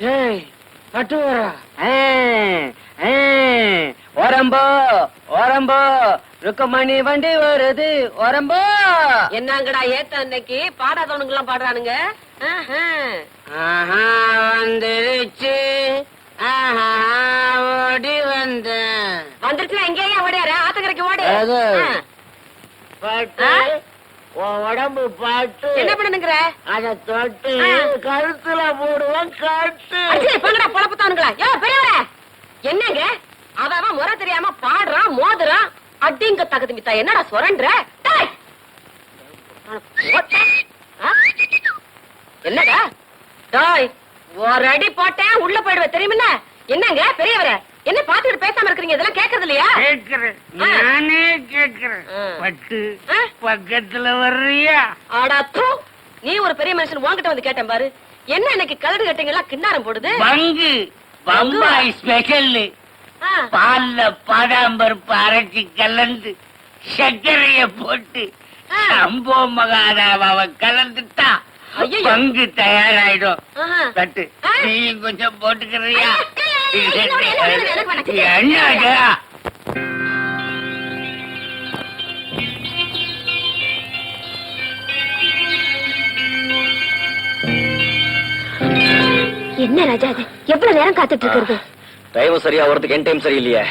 ஏய் பட்டு வரா ஓரம்போ ஓரம்போ ருக்கமணி வண்டி வருது ஓரம்போ என்னங்கடா ஏத்த அன்னைக்கு பாடாதவனுங்க எல்லாம் பாடுறானுங்க? வந்துருச்சு. ஆஹா ஓடி வந்தேன் வந்துருச்சுன்னா எங்கேயா ஓடியாரு? ஆத்தக்கரைக்கு ஓடு. பட்டு. உடம்பு பாட்டு என்ன பண்ணுங்கிற அத தொட்டு ஆ. கழுத்துல போடுவேன் கட்டு. போங்கடா பொழப்புத்தானுங்களா யோ பெரியவரே. என்னங்க? அவன் முறை தெரியாம பாடுறான் மோதுறான் அடிங்க தகுதி மித்தா. என்னடா. ஆ? என்னடா? டாய் ஒரு அடி போட்டேன் உள்ள போயிடுவேன். தெரியுமில்ல? என்னங்க பெரியவரே? என்ன பாத்துக்கிட்டு பேசாம இருக்கீங்க இதெல்லாம் கேக்குறது இல்லையா கேக்குறேன். நானே கேக்குறேன். பட்டு? பக்கத்துல வர்றியா ஆடா தூ நீ ஒரு பெரிய மனுஷன் உன்கிட்ட வந்து கேட்டேன் பாரு என்ன இன்னைக்கு கலடு கட்டிங்கெல்லாம் கிண்ணாரம் போடுது பங்கு பம்பாய் ஸ்பெஷல். பால்ல பாதாம்பருப்பு அரைச்சி கலந்து சர்க்கரைய போட்டு. சம்போ மகாராவாவை கலந்துட்டா ஐயையோ. பங்கு தயாராயிடும். தட்டு. நீயும் கொஞ்சம் போட்டுக்கிறியா. என்னடா என்ன ராஜா அது எவ்வளவு நேரம் காத்துட்டு இருக்கிறது டைம் சரியா வரதுக்கு என் டைம் சரியில்லையே.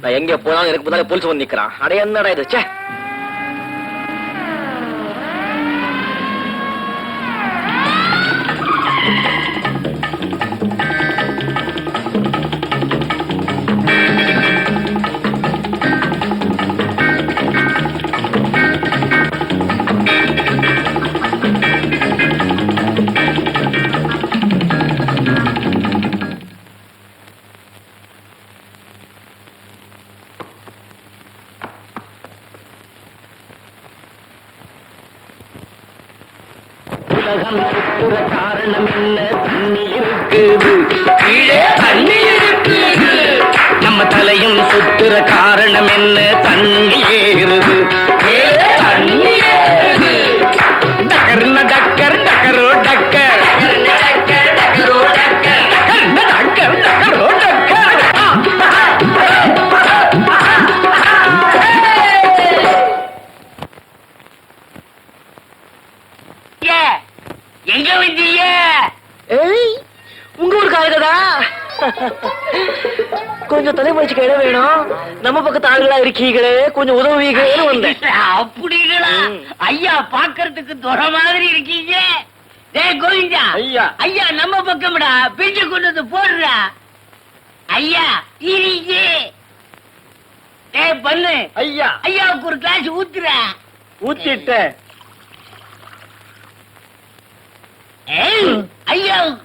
நான் எங்க போனாலும் எனக்கு முன்னாலே போலீஸ் வந்து நிக்கிறான் அட என்னடா இது? ச்சே. இருக்குது கீழே தண்ணி இருக்குது. நம்ம தலையும் சுத்துற காரணம் என்ன? தண்ணி ஏறுது. தண்ணி ஏறுது. டக்கர்ன டக்கர் டக்கரோ டக்கர். எங்க வந்தீங்க? உங்க ஊருக்கு கொஞ்சம் தலைமுறைச்சுக்கு இடம் வேணும். நம்ம பக்கத்து ஆளுகளா இருக்கீங்களே? கொஞ்சம் உதவுவீங்களேன்னு வந்தேன். அப்படிங்களா. ஐயா பாக்குறதுக்கு துற மாதிரி இருக்கீங்க. டேய் கோவிந்தா. ஐயா. ஐயா நம்ம பக்கம்டா. பிஞ்சு கொண்டு வந்து போடுறா. ஐயா இருங்க டேய் பண்ணு. ஐயா. ஐயாவுக்கு ஒரு கிளாஸ் ஊத்துறா. ஊத்திட்டேன். ஐயாவுக்கு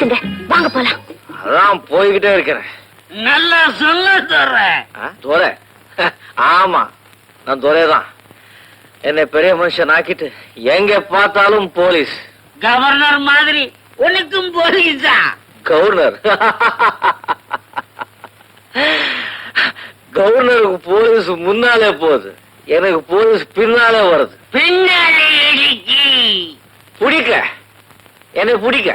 நிறுத்துங்க வாங்க போலாம். அதான் போய்கிட்டே இருக்கிறேன். நல்லா சொல்ல ஆ, துரை. ஆமா நான் துரை தான் என்னை பெரிய மனுஷன் ஆக்கிட்டு எங்க பார்த்தாலும் போலீஸ். கவர்னர் மாதிரி உனக்கும் போலீஸா கவர்னர். கவர்னருக்கு போலீஸ் முன்னாலே போகுது. எனக்கு போலீஸ் பின்னாலே வருது. இடிக்கி. பிடிக்க என்னை பிடிக்க.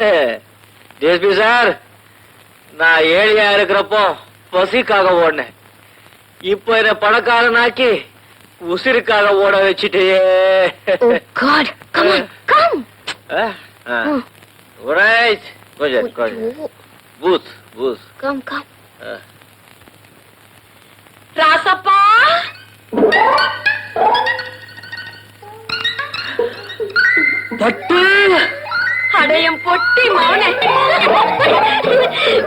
டிஎஸ்பி சார் நான் ஏழையா இருக்கிறப்போ பசிக்காக ஓடினேன் இப்போ என்ன பணக்காரனாக்கி உசிருக்காக ஓட வச்சுட்டே கொஞ்சம் கொஞ்சம் பூத் பூத் கம் கம் ராசப்பா பட்டு அடையும் பொட்டி மௌன.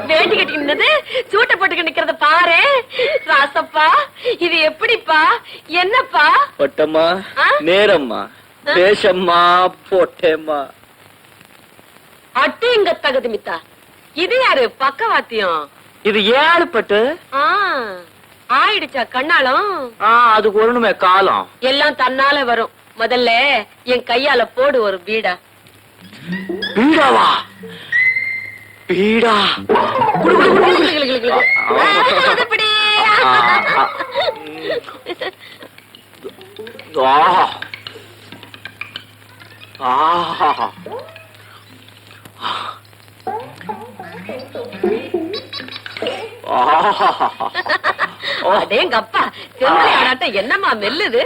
வேட்டி கட்டி நின்னது சூட்டை போட்டுக்க நிக்கிறத பாரு. ராசப்பா இது எப்படிப்பா? என்னப்பா? பட்டம்மா? நேரம்மா. பேசம்மா போட்டேம்மா. அட்டிங்க தகுதி மித்தா. இது யாரு? பக்கவாத்தியம்? இது ஏழு பட்டு ஆயிடுச்சா கண்ணாலம்? அதுக்கு ஒண்ணுமே காலம். எல்லாம் தன்னால வரும். முதல்ல என் கையால போடு ஒரு பீடா. பீடாவா பீடா. ஆஹா. ஆஹா. ஆஹா. அடேங்கப்பா செம்மறி ஆடாட்டம் என்னம்மா மெல்லுது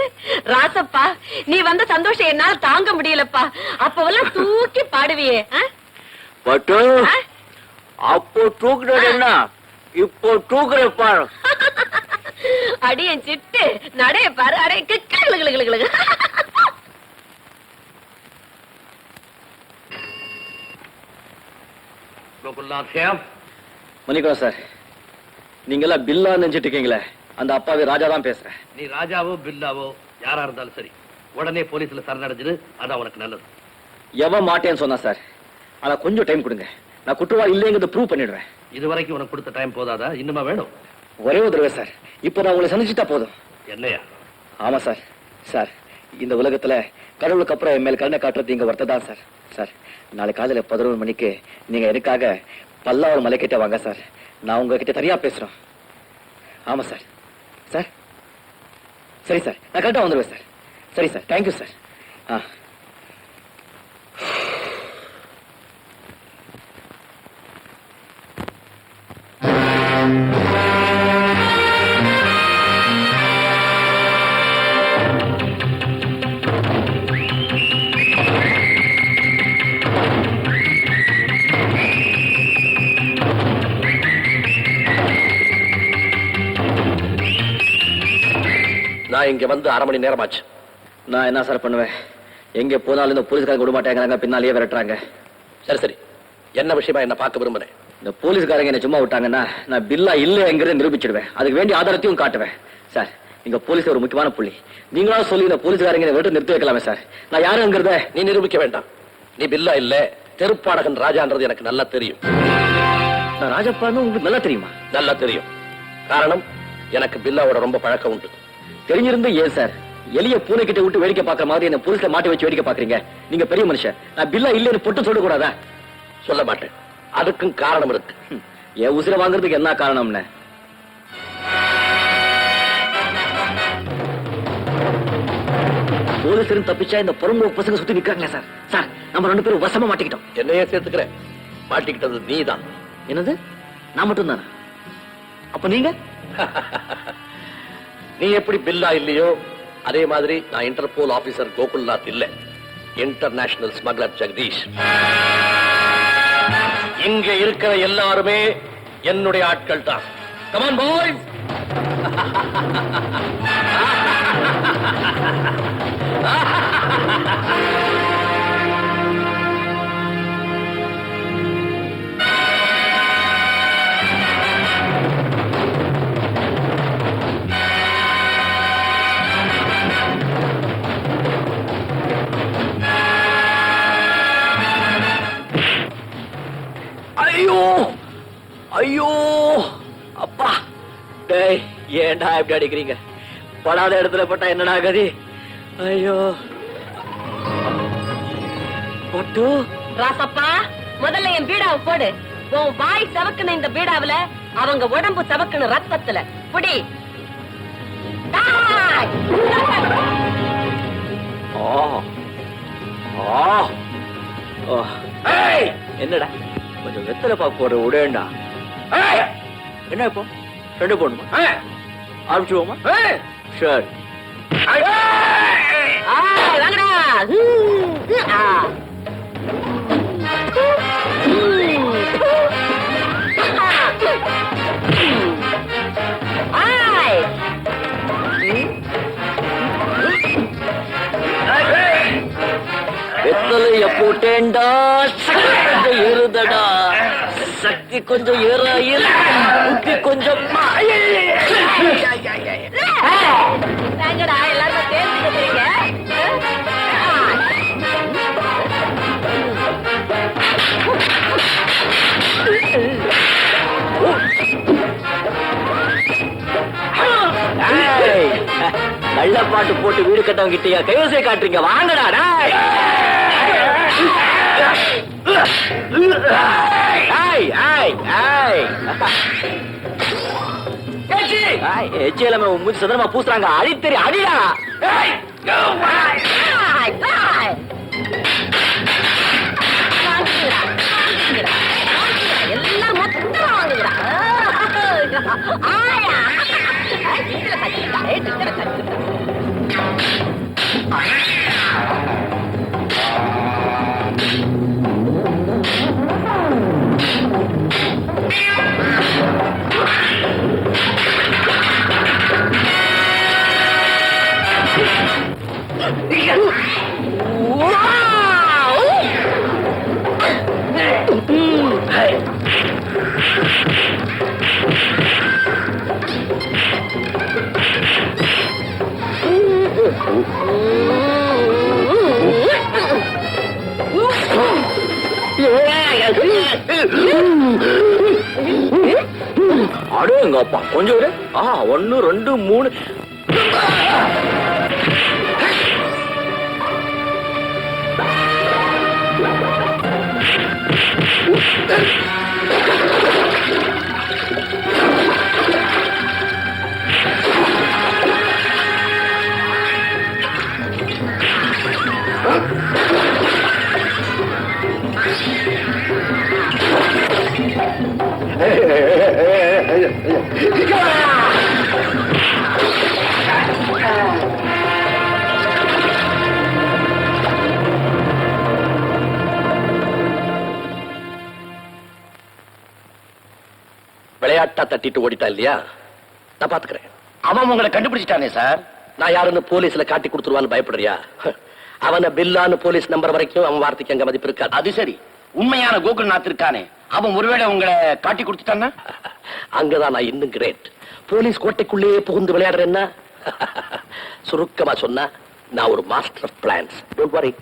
ராசப்பா நீ வந்த சந்தோஷம் என்னால தாங்க முடியலப்பா அப்பவெல்லாம் தூக்கி பாடுவியே? பட்டு? அப்போ தூக்குறது என்ன இப்போ தூக்குற பாரு அடியன் சிட்டு நடைய பாரு அடே கிக்கு, கிளு. மன்னிக்கலாம் சார் நீங்க எல்லாம் பில்லா நினைச்சிட்டு இருக்கீங்களே அந்த அப்பாவி ராஜா தான் பேசுறேன். நீ ராஜாவோ பில்லாவோ யாரா இருந்தாலும் சரி உடனே போலீஸ்ல சரணடைஞ்சிரு அதான் உனக்கு நல்லது. எவன் மாட்டேன்னு சொன்னா சார் ஆனா கொஞ்சம் டைம் கொடுங்க. நான் குற்றவாளி இல்லைங்கிறத ப்ரூவ் பண்ணிடுறேன். இது வரைக்கும் உனக்கு கொடுத்த டைம் போதாதா? இன்னுமா வேணும்? ஒரே ஒரு தடவை சார். இப்போ நான் உங்களை சந்திச்சுட்டா போதும். என்னையா? ஆமா சார். சார் இந்த உலகத்துல கடவுளுக்கு அப்புறம் என் மேல் கருணை காட்டுறது இங்க ஒருத்ததான் சார். சார் நாளை காலையில பதினொரு மணிக்கு நீங்க எனக்காக பல்லாவரம் மலைக்கிட்ட வாங்க சார். நான் உங்ககிட்ட தனியா பேசுகிறோம் ஆமா சார். சார்? சரி சார். நான் கரெக்டா வந்துடுவேன் சார். சரி சார். Thank you sir. ஆ. நான் இங்க வந்து அரை மணி நேரமாச்சு. நான் என்ன சார் பண்ணுவேன்? எங்க போனாலும் இந்த போலீஸ்காரங்க விட மாட்டேங்கிறாங்க பின்னாலேயே விரட்டுறாங்க. சரி சரி. என்ன விஷயமா என்ன பார்க்க விரும்புறேன்? இந்த போலீஸ்காரங்க என்ன சும்மா விட்டாங்கன்னா நான் பில்லா இல்லைங்கிறத நிரூபிச்சிடுவேன். அதுக்கு வேண்டிய ஆதாரத்தையும் காட்டுவேன். சார் நீங்க போலீஸ் ஒரு முக்கியமான புள்ளி. நீங்களா சொல்லி இந்த போலீஸ்காரங்க விட்டு நிறுத்தி வைக்கலாமே சார். நான் யாருங்கிறத நீ நிரூபிக்க வேண்டாம். நீ பில்லா இல்ல தெருப்பாடகன் ராஜான்றது எனக்கு நல்லா தெரியும். நான் ராஜப்பான்னு உங்களுக்கு நல்லா தெரியுமா? நல்லா தெரியும். காரணம் எனக்கு பில்லாவோட ரொம்ப பழக்கம் உண்டு. தெரிஞ்சிருந்து ஏன் சார்? எளிய பூனை கிட்ட விட்டு வேடிக்கை பார்க்குற மாதிரி என்ன போலீஸ்ல மாட்டி வச்சு வேடிக்கை பாக்குறீங்க நீங்க பெரிய மனுஷன். நான் பில்லா இல்லைன்னு பொட்டு சொல்லக்கூடாதா சொல்ல மாட்டேன். அதுக்கும் காரணம் இருக்கு. என் உசிரை வாங்குறதுக்கு என்ன காரணம்னு? போலீஸ் தப்பிச்சா இந்த புறம்பு பசங்க சுத்தி நிக்கிறாங்களே சார். சார் நம்ம ரெண்டு பேரும் வசமா மாட்டிக்கிட்டோம். என்னையே சேர்த்துக்கிறேன். மாட்டிக்கிட்டது நீதான். என்னது? நான் மட்டும் தானே அப்ப நீங்க? நீ எப்படி பில்லா இல்லையோ? அதே மாதிரி நான் இன்டர்போல் ஆபீசர் கோகுல்நாத் இல்ல. International smuggler Jagadish. இங்க இருக்கிற எல்லாருமே என்னுடைய ஆட்கள் தான் கமான் பாய்ஸ் ha ஏன்டா இப்படி அடிக்கிறீங்க? படாத இடத்துல பட்டா என்னடா கதி? ஐயோ. பட்டு ராசப்பா முதல்ல என் பீடாவை போடு. உன் வாய் சவக்குன இந்த பீடாவுல அவங்க உடம்பு சவக்குன ரத்தத்துல. புடி. என்னடா? கொஞ்சம் வெத்தலை பாக்கு போடுற விடேண்டா என்ன இப்போ? ரெண்டு போடணுமா? ஆரம்பிச்சுவோமா சரி ஆ, வாங்கடா ஹம், ஹம், ஆ. ஆய். வெத்தலைய போட்டேன்டா சக்தி கொஞ்சம் ஏறுதடா சக்தி கொஞ்சம் ஏற ஏற புத்தி கொஞ்சம் தேங்கடா எல்லாரும் சேர்ந்து நல்ல பாட்டு போட்டு வீடு கட்டவங்க கிட்டயா கைவசை காட்டுறீங்க. வாங்கடா டாய். ஆய் ஆய் ஆய் ஏய், எச்சி இல்லாம உன் மூஞ்சி சதுரமா பூசுறாங்க அடித்தறி அடிடா அடேங்கப்பா கொஞ்சம் விடு ஆ ஒன்னு ரெண்டு மூணு. Huh? கட்டா தட்டிட்டு ஓடிட்டா இல்லையா? நான் பாத்துக்கிறேன். அவன் உங்களை கண்டுபிடிச்சிட்டானே சார். நான் யாருன்னு போலீஸ்ல காட்டி கொடுத்துருவான்னு பயப்படுறியா? அவனை பில்லான்னு போலீஸ் நம்பர் வரைக்கும் அவன் வார்த்தைக்கு அங்க மதிப்பு இருக்காது. அது சரி. உண்மையான கோகுல்நாத் இருக்கானே. அவன் ஒருவேளை உங்களை காட்டி கொடுத்துட்டான்னா? அங்கதான் நான் இன்னும் கிரேட் போலீஸ் கோட்டைக்குள்ளேயே புகுந்து விளையாடுறேன்னா? சுருக்கமா சொன்னா நான் ஒரு master of plants don't worry